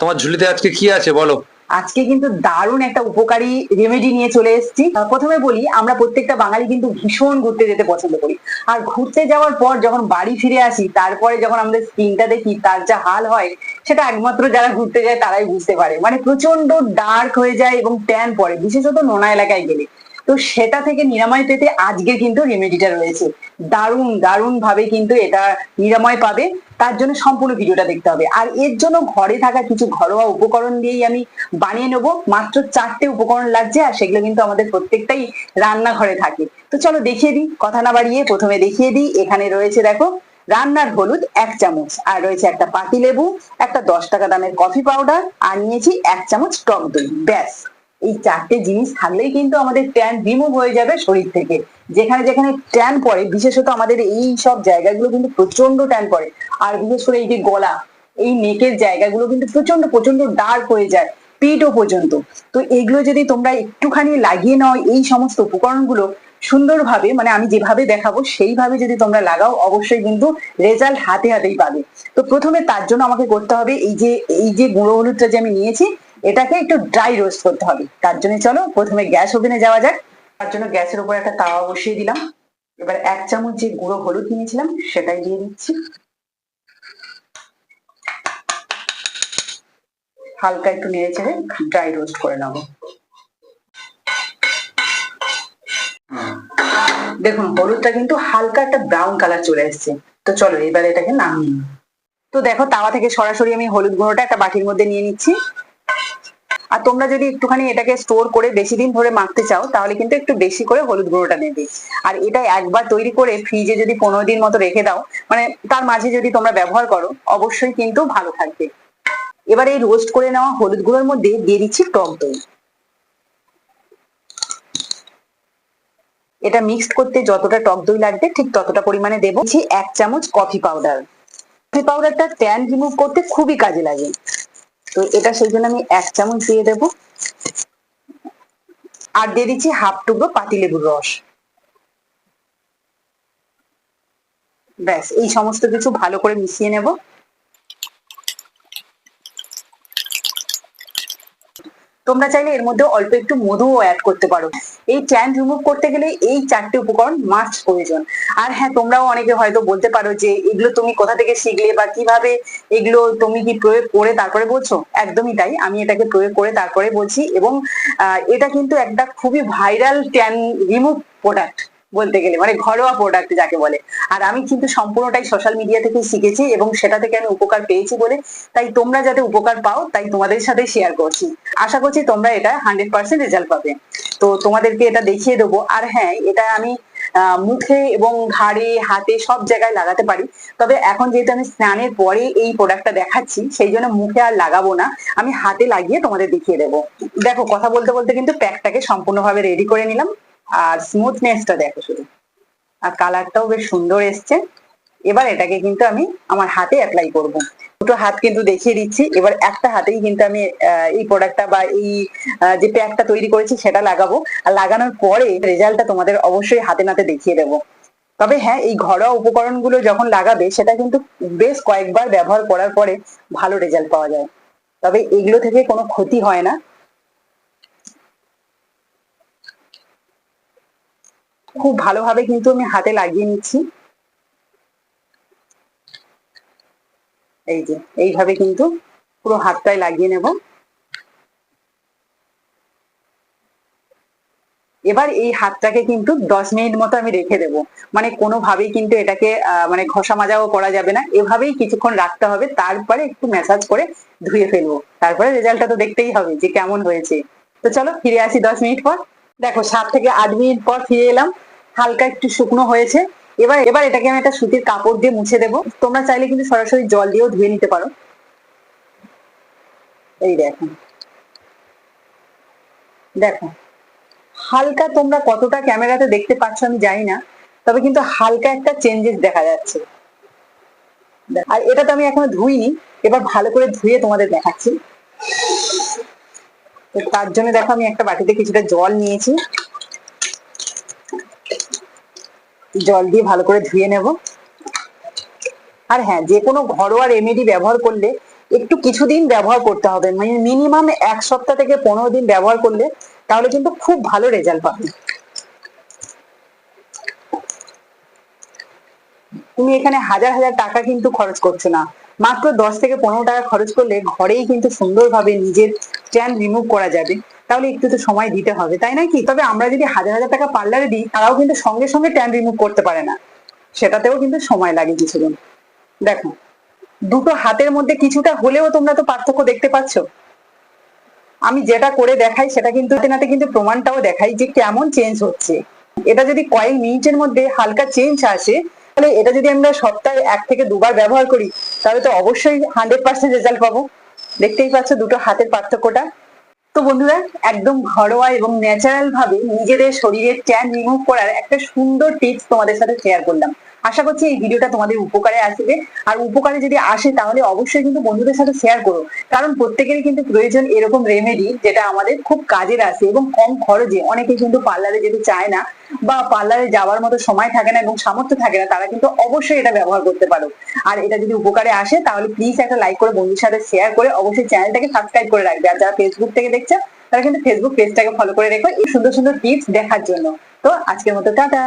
তোমার ঝুলিতে আজকে কি আছে বলো? আজকে কিন্তু দারুণ একটা উপকারী রেমেডি নিয়ে চলে এসেছি। প্রথমে বলি, আমরা প্রত্যেকটা বাঙালি কিন্তু ভীষণ ঘুরতে যেতে পছন্দ করি। আর ঘুরতে যাওয়ার পর যখন বাড়ি ফিরে আসি, তারপরে যখন আমাদের স্কিনটা দেখি, তার যা হাল হয়, সেটা একমাত্র যারা ঘুরতে যায় তারাই বুঝতে পারে। মানে প্রচণ্ড ডার্ক হয়ে যায় এবং ট্যান পড়ে, বিশেষত নোনা এলাকায় গেলে। তো সেটা থেকে নিরাময় পেতে আজকে কিন্তু রেমেডিটা রয়েছে। দারুণ দারুণ ভাবে কিন্তু এটা নিরাময় পাবে। তার জন্য সম্পূর্ণ ভিডিওটা দেখতে হবে। আর এর জন্য ঘরে থাকা কিছু ঘরোয়া উপকরণ দিয়েই আমি বানিয়ে নেব। মাত্র চারটে উপকরণ লাগছে আর সেগুলো কিন্তু আমাদের প্রত্যেকটাই রান্নাঘরে থাকে। তো চলো দেখিয়ে দিই, কথা না বাড়িয়ে প্রথমে দেখিয়ে দিই। এখানে রয়েছে দেখো, রান্নার হলুদ এক চামচ, আর রয়েছে একটা পাতি লেবু একটা দশ টাকা দামের কফি পাউডার আর নিয়েছি এক চামচ টক দই, ব্যাস। এই চারটে জিনিস থাকলেই কিন্তু আমাদের ট্যান রিমুভ হয়ে যাবে শরীর থেকে। যেখানে যেখানে ট্যান পড়ে, বিশেষত আমাদের এই সব জায়গাগুলো কিন্তু প্রচণ্ড ট্যান পড়ে। আর বিশেষ করে এই যে গলা, এই নেকের জায়গাগুলো কিন্তু প্রচণ্ড প্রচণ্ড ডার্ক হয়ে যায় পিঠও পর্যন্ত। তো এগুলো যদি তোমরা একটুখানি লাগিয়ে নাও এই সমস্ত উপকরণগুলো, সুন্দরভাবে মানে আমি যেভাবে দেখাবো সেইভাবে যদি তোমরা লাগাও, অবশ্যই কিন্তু রেজাল্ট হাতে হাতেই পাবে। তো প্রথমে তার জন্য আমাকে করতে হবে এই যে এই যে গুঁড়ো হলুদটা যে আমি নিয়েছি এটাকে একটু ড্রাই রোস্ট করতে হবে। তার জন্য চলো প্রথমে গ্যাস ওভেনে যাওয়া যাক। তার জন্য গ্যাসের উপর একটা তাওয়া বসিয়ে দিলাম। এবার এক চামচ যে গুঁড়ো হলুদ নিয়েছিলাম, সেটাই দিয়ে দিচ্ছি। হালকা একটু নেড়ে চেড়ে ড্রাই রোস্ট করে নেব। দেখুন, হলুদটা কিন্তু হালকা একটা ব্রাউন কালার চলে এসেছে। তো চলো এবার এটাকে নামিয়ে। তো দেখো, তাওয়া থেকে সরাসরি আমি হলুদ গুঁড়োটা একটা বাটির মধ্যে নিয়ে নিচ্ছি। আর তোমরা যদি একটুখানি এটাকে স্টোর করে বেশি দিন ধরে মাখতে চাও, তাহলে কিন্তু একটু বেশি করে হলুদ গুঁড়োটা নেবে আর এটা একবার তৈরি করে ফ্রিজে যদি পনেরো দিন মতো রেখে দাও মানে তার মাঝে যদি তোমরা ব্যবহার করো, অবশ্যই কিন্তু ভালো থাকবে। এবার এই রোস্ট করে নেওয়া হলুদ গুঁড়োর মধ্যে দিয়ে দিচ্ছি টক দই। এটা মিক্সড করতে যতটা টক দই লাগবে, ঠিক ততটা পরিমাণে দেবো। এক চামচ কফি পাউডার কফি পাউডারটা ট্যান রিমুভ করতে খুবই কাজে লাগে। তো এটা সেই জন্য আমি এক চামচ দিয়ে দেবো। আর দিয়ে দিচ্ছি হাফ টুকরো পাতিলেবুর রস। ব্যাস, এই সমস্ত কিছু ভালো করে মিশিয়ে নেব। তোমরা চাইলে এর মধ্যে অল্প একটু মধুও অ্যাড করতে পারো। এই ট্যান রিমুভ করতে গেলে এই চারটি উপকরণ মাস্ট প্রয়োজন। আর হ্যাঁ তোমরাও অনেকে হয়তো বলতে পারো যে এগুলো তুমি কোথা থেকে শিখলে বা কীভাবে এগুলো তুমি কি প্রয়োগ করে তারপরে বলছো? একদমই তাই। আমি এটাকে প্রয়োগ করে তারপরে বলছি এবং এটা কিন্তু একটা খুবই ভাইরাল ট্যান রিমুভ প্রোডাক্ট বলতে গেলে মানে ঘরোয়া প্রোডাক্ট যাকে বলে। আর আমি কিন্তু সম্পূর্ণটাই সোশ্যাল মিডিয়া থেকে শিখেছি এবং সেটা থেকে আমি উপকার পেয়েছি বলে, তাই তোমরা যাতে উপকার পাও, তাই তোমাদের সাথে শেয়ার করছি। আশা করছি তোমরা এটা হান্ড্রেড পার্সেন্ট রেজাল্ট পাবে। তো তোমাদেরকে এটা দেখিয়ে দেবো। আর হ্যাঁ এটা আমি মুখে এবং ঘাড়ে, হাতে সব জায়গায় লাগাতে পারি। তবে এখন যেহেতু আমি স্নানের পরে এই প্রোডাক্টটা দেখাচ্ছি, সেই জন্য মুখে আর লাগাবো না। আমি হাতে লাগিয়ে তোমাদের দেখিয়ে দেবো। দেখো, কথা বলতে বলতে কিন্তু প্যাকটাকে সম্পূর্ণভাবে রেডি করে নিলাম। আর স্মুথনেসটা দেখো শুধু। আর কালারটাও বেশ সুন্দর এসছে। এবার এটাকে কিন্তু আমি আমার হাতে অ্যাপ্লাই করব। দুটো হাত কিন্তু দেখিয়ে দিচ্ছি। এবার একটা হাতেই কিন্তু আমি এই প্রোডাক্টটা বা এই যে প্যাকটা তৈরি করেছি সেটা লাগাবো। আর লাগানোর পরে রেজাল্টটা তোমাদের অবশ্যই হাতে নাতে দেখিয়ে দেবো। তবে হ্যাঁ এই ঘরোয়া উপকরণগুলো যখন লাগাবে, সেটা কিন্তু বেশ কয়েকবার ব্যবহার করার পরে ভালো রেজাল্ট পাওয়া যায়। তবে এগুলো থেকে কোনো ক্ষতি হয় না। খুব ভালোভাবে কিন্তু আমি হাতে লাগিয়ে নিচ্ছি। এই যে, এইভাবে কিন্তু পুরো হাতটায় লাগিয়ে নেব। এবার এই হাতটাকে কিন্তু দশ মিনিট মতো আমি রেখে দেব। মানে কোনোভাবেই কিন্তু এটাকে মানে ঘষা মাজাও করা যাবে না। এভাবেই কিছুক্ষণ রাখতে হবে। তারপরে একটু ম্যাসাজ করে ধুয়ে ফেলব। তারপরে রেজাল্টটা তো দেখতেই হবে যে কেমন হয়েছে। তো চলো ফিরে আসি দশ মিনিট পর। দেখো, সাত থেকে আট মিনিট পর ফিরে এলাম। হালকা একটু শুকনো হয়েছে। এবার এবার এটাকে আমি একটা সুতির কাপড় দিয়ে মুছে দেবো। তোমরা চাইলে কিন্তু সরাসরি জল দিয়েও ধুয়ে নিতে পারো। এই দেখো। দেখো। হালকা তোমরা কতটা ক্যামেরাতে দেখতে পাচ্ছ আমি জানি না, তবে কিন্তু হালকা একটা চেঞ্জেস দেখা যাচ্ছে। আর এটা তো আমি এখনও ধুইনি, এবার ভালো করে ধুয়ে তোমাদের দেখাচ্ছি। তার জন্য দেখো আমি একটা বাটিতে কিছুটা জল নিয়েছি। জল দিয়ে ভালো করে ধুয়ে নেব। আর হ্যাঁ যে কোনো ঘরোয়া রেমেডি ব্যবহার করলে একটু কিছুদিন ব্যবহার করতে হবে। মানে মিনিমাম এক সপ্তাহ থেকে পনেরো দিন ব্যবহার করলে তাহলে কিন্তু খুব ভালো রেজাল্ট পাবে। তুমি এখানে হাজার হাজার টাকা কিন্তু খরচ করছ না। মাত্র দশ থেকে পনেরো টাকা খরচ করলে ঘরেই কিন্তু সুন্দরভাবে নিজের ট্যান রিমুভ করা যাবে। তাহলে একটু তো সময় দিতে হবে, তাই না কি? তবে আমরা যদি হাজার হাজার টাকা পার্লারে দিই, তারাও কিন্তু সঙ্গে সঙ্গে ট্যান রিমুভ করতে পারে না। সেটাতেও কিন্তু সময় লাগে কিছুদিন। দেখো, দুটো হাতের মধ্যে কিছুটা হলেও তোমরা তো পার্থক্য দেখতে পাচ্ছ। আমি যেটা করে দেখাই, সেটা কিন্তু হাতে নাতে কিন্তু প্রমাণটাও দেখাই যে কেমন চেঞ্জ হচ্ছে। এটা যদি কয়েক মিনিটের মধ্যে হালকা চেঞ্জ আসে, তাহলে এটা যদি আমরা সপ্তাহে এক থেকে দুবার ব্যবহার করি, তাহলে তো অবশ্যই হান্ড্রেড পার্সেন্ট রেজাল্ট পাবো। দেখতেই পাচ্ছ দুটো হাতের পার্থক্যটা। তো বন্ধুরা, একদম ঘরোয়া এবং ন্যাচারাল ভাবে নিজেদের শরীরের ট্যান রিমুভ করার একটা সুন্দর টিপস তোমাদের সাথে শেয়ার করলাম। আশা করছি এই ভিডিওটা তোমাদের উপকারে আসবে। আর উপকারে যদি আসে, তাহলে অবশ্যই কিন্তু বন্ধুদের সাথে শেয়ার করো। কারণ প্রত্যেকেরই কিন্তু প্রয়োজন এরকম রেমেডি যেটা আমাদের খুব কাজের আসে এবং কম খরচে। অনেকে কিন্তু পার্লারে যেতে চায় না। বা পার্লারে যাওয়ার মতো সময় থাকে না এবং সামর্থ্য থাকে না, তারা কিন্তু অবশ্যই এটা ব্যবহার করতে পারো। আর এটা যদি উপকারে আসে, তাহলে প্লিজ একটা লাইক করে, বন্ধুর সাথে শেয়ার করে, অবশ্যই চ্যানেলটাকে সাবস্ক্রাইব করে রাখবে। আর যারা ফেসবুক থেকে দেখছে, তারা কিন্তু ফেসবুক পেজটাকে ফলো করে রেখো এই সুন্দর সুন্দর টিপস দেখার জন্য। তো আজকের মতো, টাটা!